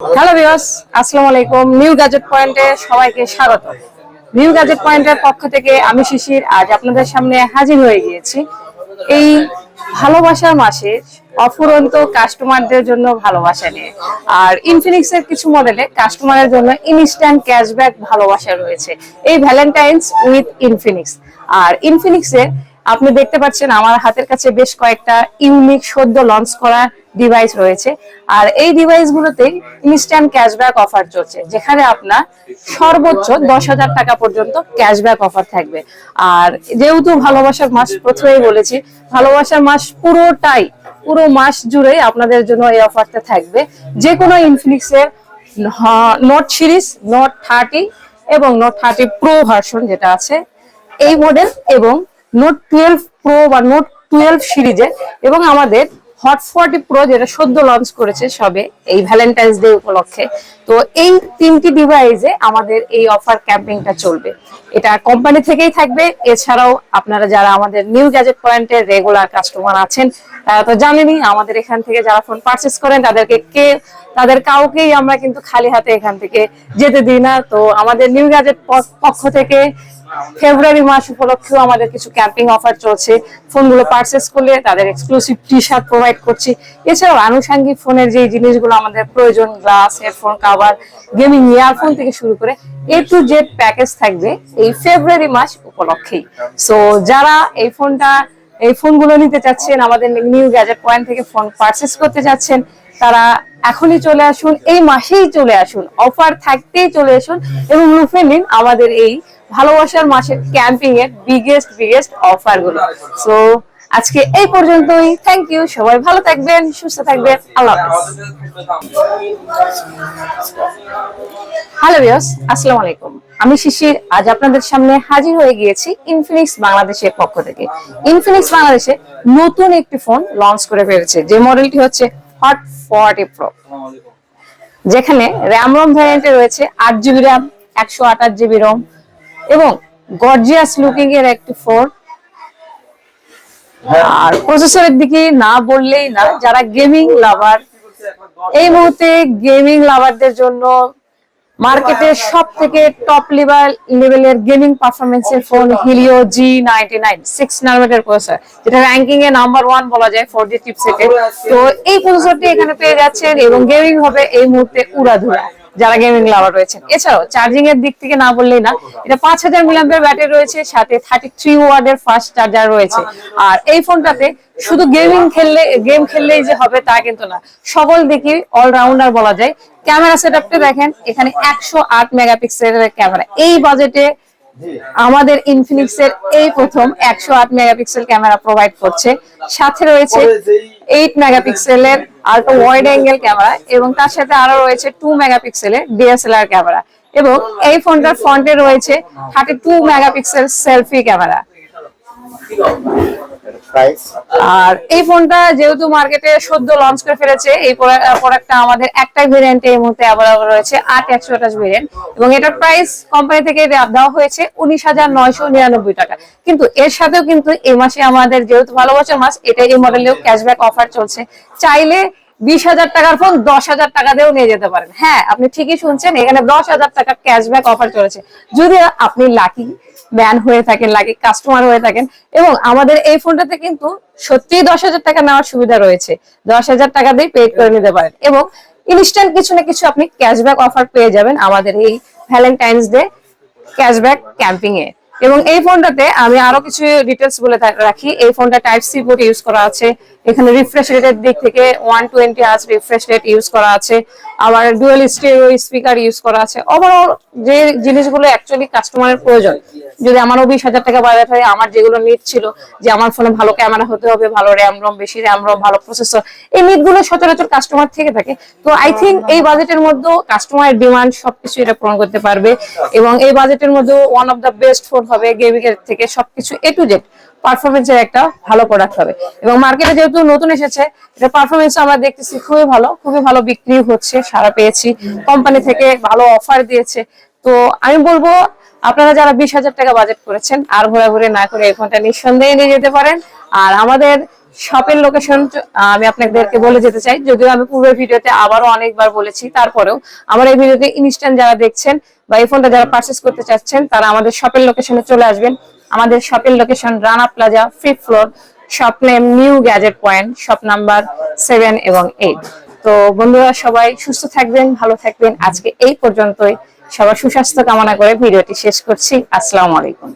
Hello viewers আসসালামু আলাইকুম। New gadget পয়েন্টে সবাইকে স্বাগত। নিউ গ্যাজেট পয়েন্টের পক্ষ থেকে আমি শিশির আজ আপনাদের সামনে হাজির হয়ে গিয়েছি। এই ভালোবাসার মাসে অফুরন্ত কাস্টমারদের জন্য ভালোবাসা নিয়ে। আর ইনফিনিক্স এর কিছু মডেলে কাস্টমারের জন্য ইনস্ট্যান্ট ক্যাশব্যাক ভালোবাসা রয়েছে। এই ভ্যালেন্টাইন্স উইথ ইনফিনিক্স আর ইনফিনিক্স এর আপনি দেখতে পাচ্ছেন, আমার হাতের কাছে বেশ কয়েকটা ইউনিক সদ্য লঞ্চ করা ডিভাইস রয়েছে। আর এই ডিভাইসগুলোতে ইনস্ট্যান্ট ক্যাশব্যাক অফার চলছে, যেখানে আপনার সর্বোচ্চ দশ হাজার টাকা পর্যন্ত ক্যাশব্যাক অফার থাকবে। আর যেহেতু ভালোবাসার মাস প্রথমেই বলেছি, ভালোবাসার মাস পুরোটাই, পুরো মাস জুড়ে আপনাদের জন্য এই অফারটা থাকবে। যে কোনো ইনফিনিক্স এর নোট সিরিজ নোট থার্টি এবং নোট থার্টি প্রো ভার্সন যেটা আছে, এই মডেল এবং নোট টুয়েলভ প্রো বা নোট টুয়েলভ সিরিজে এবং আমাদের হট ফর্টি প্রো যেটা সদ্য লঞ্চ করেছে সবে, এই ভ্যালেন্টাইন্স ডে উপলক্ষে। তো এই তিনটি ডিভাইসে আমাদের এই অফার ক্যাম্পেইনটা চলবে। এটা কোম্পানি থেকেই থাকবে। এছাড়াও আপনারা যারা আমাদের নিউ গ্যাজেট পয়েন্টের রেগুলার কাস্টমার আছেন, তারা তো জানেনই, আমাদের এখান থেকে যারা ফোন পারচেস করেন, তাদেরকে কে, তাদের কাউকেই আমরা কিন্তু খালি হাতে এখান থেকে যেতে দিই না। তো আমাদের নিউ গ্যাজেট পক্ষ থেকে ফেব্রুয়ারি মাস উপলক্ষেও আমাদের কিছু ক্যাম্পিং অফার চলছে। ফোনগুলো পারচেস করলে তাদের এক্সক্লুসিভ টি শার্ট প্রোভাইড করছি। এছাড়াও আনুষঙ্গিক ফোনের যে জিনিসগুলো আমাদের প্রয়োজন glass headphone cover gaming earphone থেকে শুরু করে এ টু জেড প্যাকেজ থাকবে এই ফেব্রুয়ারি মাস উপলক্ষেই। সো যারা এই ফোনটা, এই ফোনগুলো নিতে চাচ্ছেন, আমাদের নিউ গ্যাজেট পয়েন্ট থেকে ফোন পারচেস করতে চাচ্ছেন, তারা এখনই চলে আসুন, এই মাসেই চলে আসুন। অফার থাকতেই চলে আসুন এবং লুফে নিন আমাদের এই ভালোবাসার মাসের ক্যাম্পিং এর বিগেস্ট বিগেস্ট অফারগুলো। সো আজকে এই পর্যন্তই। থ্যাংক ইউ সবাই ভালো থাকবেন, সুস্থ থাকবেন। আল্লাহ হ্যালো ভিউয়ার্স আসসালামু আলাইকুম। আমি শিশির। আজ আপনাদের সামনে হাজির হয়ে গিয়েছি ইনফিনিক্স বাংলাদেশের পক্ষ থেকে। ইনফিনিক্স বাংলাদেশে নতুন একটি ফোন লঞ্চ করে ফেলেছে। যে মডেলটি হচ্ছে হট ফর্টি প্রো যেখানে র্যাম রম ভ্যারিয়েন্টে রয়েছে আট জিবি র্যাম একশো আঠাশ জিবি রম এবং গর্জিয়াস লুকিং এর একটি ফোন। আর প্রসেসরের দিকে না বললেই না, যারা গেমিং লাভার এই মুহূর্তে গেমিং লাভারদের জন্য মার্কেটের সব থেকে টপ লেভেল লেভেলের গেমিং পারফরমেন্সের phone Helio G ninety nine six processor যেটা র্যাঙ্কিং এ নাম্বার ওয়ান বলা যায় ফোর জি চিপসেটে তো এই প্রসেসরটি এখানে পেয়ে যাচ্ছেন এবং গেমিং হবে এই মুহূর্তে উড়াধুরা। যারা গেমিং লাভার রয়েছেন এছাড়াও চার্জিং এর দিক থেকে না বললেই না এটা পাঁচ হাজার মিলিয়ামের ব্যাটারি রয়েছে সাথে থার্টি থ্রি ওয়ার্ডের ফাস্ট চার্জার রয়েছে। আর এই ফোনটাতে শুধু গেমিং খেললে গেম খেললেই যে হবে তা কিন্তু না। সকল দিকে অলরাউন্ডার বলা যায়। ক্যামেরা সেট দেখেন এখানে একশো আট মেগাপিক্সেলের ক্যামেরা। এই বাজেটে আমাদের ইনফিনিক্স এর এই প্রথম একশো আট মেগাপিক্সেল ক্যামেরা প্রোভাইড করছে। সাথে রয়েছে এইট মেগাপিক্সেলের আল্ট্রা ওয়াইড অ্যাঙ্গেল ক্যামেরা এবং তার সাথে আরও রয়েছে টু মেগাপিক্সেলের ডিএসএলআর ক্যামেরা এবং এই ফোনটার ফ্রন্টে রয়েছে thirty two megapixel selfie camera. আর এই ফোনটা যেহেতু মার্কেটে সদ্য লঞ্চ করে ফেলেছে, এই প্রোডাক্টটা আমাদের একটাই ভেরিয়েন্ট এই মুহূর্তে অ্যাভেলেবল রয়েছে, আট একশো আঠাশ ভেরিয়েন্ট এবং এটার প্রাইস কোম্পানি থেকে দেওয়া হয়েছে উনিশ হাজার নয়শো নিরানব্বই টাকা। কিন্তু এর সাথেও কিন্তু এই মাসে আমাদের যেহেতু ভালোবাসার মাস এটা এই মডেলেও ক্যাশব্যাক অফার চলছে। চাইলে বিশ হাজার টাকার ফোন দশ হাজার টাকা দিয়েও নিয়ে যেতে পারেন। হ্যাঁ আপনি ঠিকই শুনছেন, এখানে দশ হাজার টাকা ক্যাশব্যাক অফার চলেছে। যদি আপনি লাকি ব্যান হয়ে থাকেন লাকি কাস্টমার হয়ে থাকেন, এবং আমাদের এই ফোনটাতে কিন্তু সত্যিই দশ হাজার টাকা নেওয়ার সুবিধা রয়েছে। দশ হাজার টাকা দিয়ে পেড করে নিতে পারেন, এবং ইনস্ট্যান্ট কিছু না কিছু আপনি ক্যাশব্যাক অফার পেয়ে যাবেন আমাদের এই ভ্যালেন্টাইন্স ডে ক্যাশব্যাক ক্যাম্পিং এ এবং এই ফোনটাতে আমি আরও কিছু ডিটেলস বলে রাখি। এই ফোনটা টাইপ সি বোর্ড ইউজ করা আছে। এখানে রিফ্রেশ রেটের দিক থেকে ওয়ান টোয়েন্টি আজ রিফ্রেশ রেট ইউজ করা আছে। আবার ডুয়েল স্টেরিও স্পিকার ইউজ করা আছে। ওভারঅল যে জিনিসগুলো অ্যাকচুয়ালি কাস্টমারের প্রয়োজন যদি আমারও বিশ হাজার টাকা বাজেট হয়, আমার যেগুলো নিড ছিল, যে আমার ফোনে ভালো ক্যামেরা হতে হবে, ভালো র্যাম রম বেশি র্যাম রম ভালো প্রসেসর এই নিডগুলো সচরাচর কাস্টমার থেকে থাকে। তো আই থিঙ্ক এই বাজেটের মধ্যেও কাস্টমারের ডিমান্ড সবকিছু এটা পূরণ করতে পারবে এবং এই বাজেটের মধ্যে one of the best phone হবে গেমিং এর থেকে সবকিছু এ টু জেড পারফরমেন্সের একটা ভালো প্রোডাক্ট হবে। এবং মার্কেটে যেহেতু নতুন এসেছে, এটা পারফরমেন্স আমরা দেখতেছি, খুবই ভালো খুবই ভালো বিক্রি হচ্ছে সারা পেয়েছি। কোম্পানি থেকে ভালো অফার দিয়েছে। তো আমি বলব, আপনারা যারা বিশ হাজার টাকা বাজেট করেছেন, আর ঘোরাঘুরি না করে এই ফোনটা নিঃসন্দেহে নিয়ে যেতে পারেন। আর আমাদের শপের লোকেশন আমি আপনাদেরকে বলে যেতে চাই, যদিও আমি পূর্বের ভিডিওতে আবারও অনেকবার বলেছি, তারপরেও আমার এই ভিডিওতে ইনস্ট্যান্ট যারা দেখছেন বা এই ফোনটা যারা পারচেস করতে চাচ্ছেন, তারা আমাদের শপের লোকেশনে চলে আসবেন। আমাদের শপের location Rana plaza fifth floor shop name new gadget point shop number seven এবং এইট তো বন্ধুরা সবাই সুস্থ থাকবেন, ভালো থাকবেন। আজকে এই পর্যন্তই। সবার সুস্বাস্থ্য কামনা করে ভিডিওটি শেষ করছি। আসসালামু আলাইকুম।